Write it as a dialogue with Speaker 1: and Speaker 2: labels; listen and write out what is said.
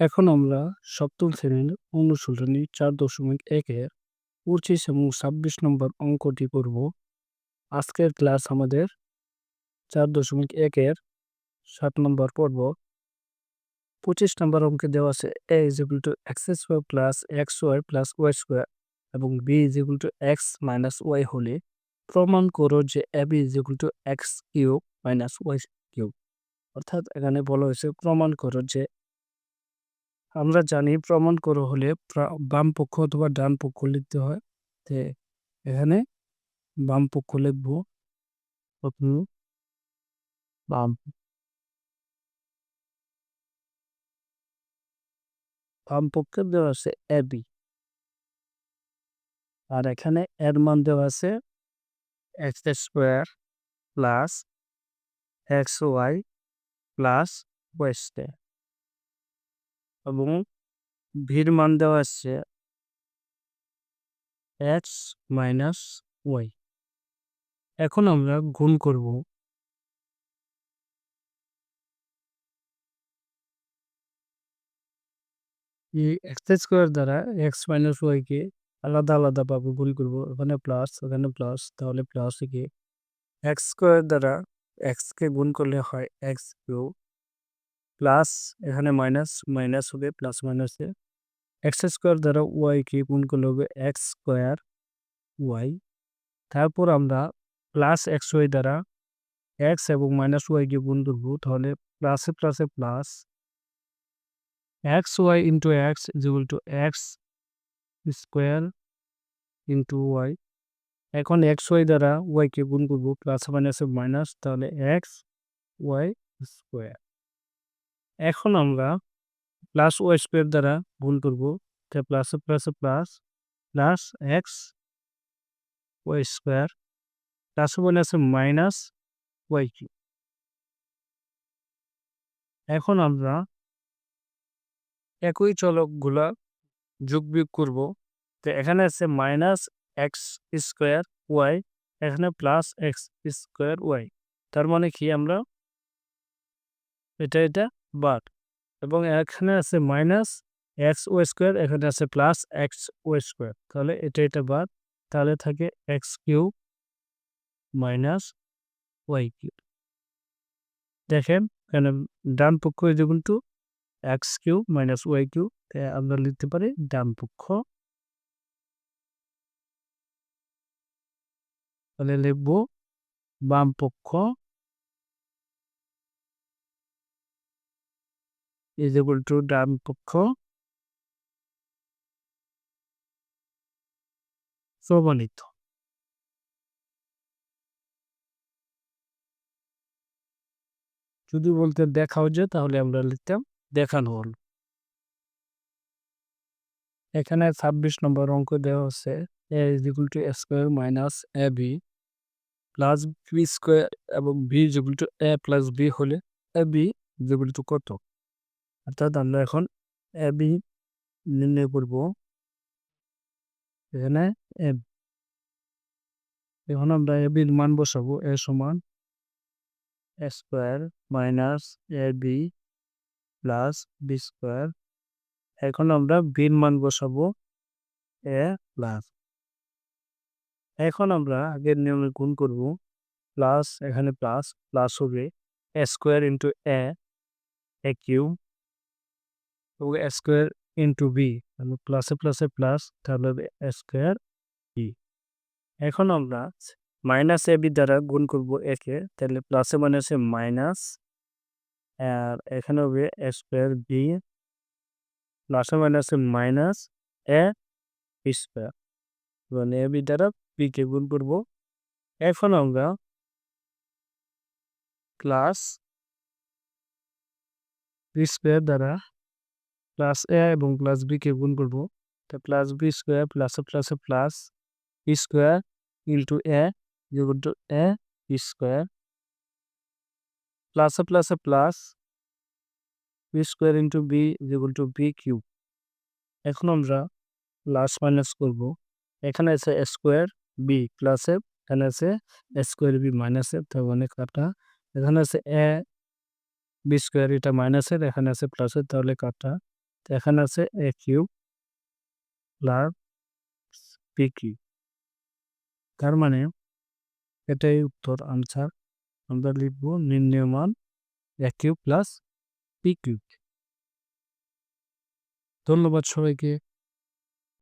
Speaker 1: এখন আমরা সপ্তম শ্রেণির অনুশীলনী চার দশমিক একের পঁচিশ এবং ছাব্বিশ নম্বর অঙ্কটি করব। আজকের ক্লাস আমাদের চার দশমিক একের সাত নম্বর পর্ব। পঁচিশ নম্বর অঙ্কে দেওয়া আছে A is equal to x square plus x y plus y square এবং B is equal to x minus y হলে প্রমাণ করো যে A B is equal to x cube minus y cube অর্থাৎ এখানে বলা হয়েছে প্রমাণ করো যে আমরা জানি প্রমাণ করো হলে বাম পক্ষ অথবা ডান পক্ষ লিখতে হয়। তে এখানে বাম পক্ষ লিখব। বাম বাম পক্ষে দেওয়া আছে এ, বি। আর এখানে এর মান দেওয়া আছে x square plus x y plus y square এবং ভির মান দেওয়া আছে এক্স মাইনাস ওয়াই। এখন আমরা গুণ করব। এক্স স্কোয়ার দ্বারা এক্স মাইনাস ওয়াইকে আলাদা আলাদা পাবো গুণ করব। ওখানে প্লাস ওখানে প্লাস, তাহলে প্লাস থেকে এক্স স্কোয়ার দ্বারা এক্সকে গুণ করলে হয় এক্স কিউ প্লাস এখানে মাইনাস মাইনাস হবে, প্লাস মাইনাসে এক্স স্কোয়ার দ্বারা ওয়াইকে গুণ করলে হবে এক্স স্কোয়ার ওয়াই। তারপর আমরা প্লাস এক্স ওয়াই দ্বারা এক্স এবং মাইনাস ওয়াইকে গুণ করব, তাহলে প্লাসে প্লাসে plus x y into x is to x square into y. এখন এক্স ওয়াই দ্বারা ওয়াইকে গুণ করব, প্লাস মাইনাসে মাইনাস, তাহলে এক্স ওয়াই স্কোয়ার। এখন আমরা প্লাস ওয়াই স্কোয়ার দ্বারা গুণ করব তাই প্লাসে প্লাসে plus plus x y square plus মাইনাসে মাইনাস ওয়াই কিউ এখন আমরা একই চলকগুলা যোগ বিয়োগ করব, তো এখানে আছে মাইনাস এক্স স্কোয়ার ওয়াই এখানে প্লাস এক্স স্কোয়ার ওয়াই তার মানে কি আমরা এটা এটা বাদ এবং এখানে আছে মাইনাস এক্স ওয়াই স্কোয়ার, এখানে আছে প্লাস এক্স ওয়াই স্কোয়ার। তাহলে এটা এটা বাদ, তাহলে থাকে x q minus y q দেখেন, এখানে ডান পক্ষ equal to x q minus y q আমরা লিখতে পারি ডান পক্ষ। তাহলে লিখব বাম পক্ষ ইজ ইকুয়াল টু ডান পক্ষ প্রমাণিত। যদি বলতে দেখাও যে, তাহলে আমরা লিখতাম দেখানো হল। এখানে ছাব্বিশ নম্বর অঙ্ক দেওয়া হচ্ছে a is equal to a square minus a b plus b square এবং b is equal to a plus b হলে a b is equal to কত? অর্থাৎ আমরা এখন এ বি নির্ণয় করব। এখানে এ এখন আমরা এ বির মান বসাবো। এ সমান square minus a b plus b square এখন আমরা বির মান বসাবো। এ প্লাস এখন আমরা আগের নিয়মে গুণ করব। প্লাস এখানে প্লাস প্লাস হবে a square into a a q এবং স্কোয়ার ইন্টু বি তাহলে প্লাসে প্লাসে প্লাস তাহলে স্কোয়ার বি এখন আমরা মাইনাস এ বি দ্বারা গুণ করব একে তাহলে প্লাসে মাইনাসে মাইনাস আর এখানে হবে স্কোয়ার বি প্লাসে মাইনাসে মাইনাস এ স্কোয়ার মানে এ বি দ্বারা বিকে গুণ করব। এখন আমরা প্লাস বি স্কোয়ার দ্বারা প্লাস এ এবং প্লাস বিকে গুণ করব। তা প্লাস বি স্কোয়ার প্লাসে প্লাসে plus b square into a two a b square প্লাসে প্লাসে plus b square into b two b cube এখন আমরা প্লাস মাইনাস করব। এখানে আছে স্কোয়ার বি প্লাসে এখানে আছে স্কোয়ার বি মাইনাসে তার মানে কাটা। এখানে আছে এ বি স্কোয়ার এটা মাইনাসের এখানে আছে প্লাসের তাহলে কাটা। তো এখানে আছে a cube plus p cube তার মানে এটাই উত্তর আনসার আমরা লিখব নির্ণয় মান a cube plus p cube ধন্যবাদ সবাইকে।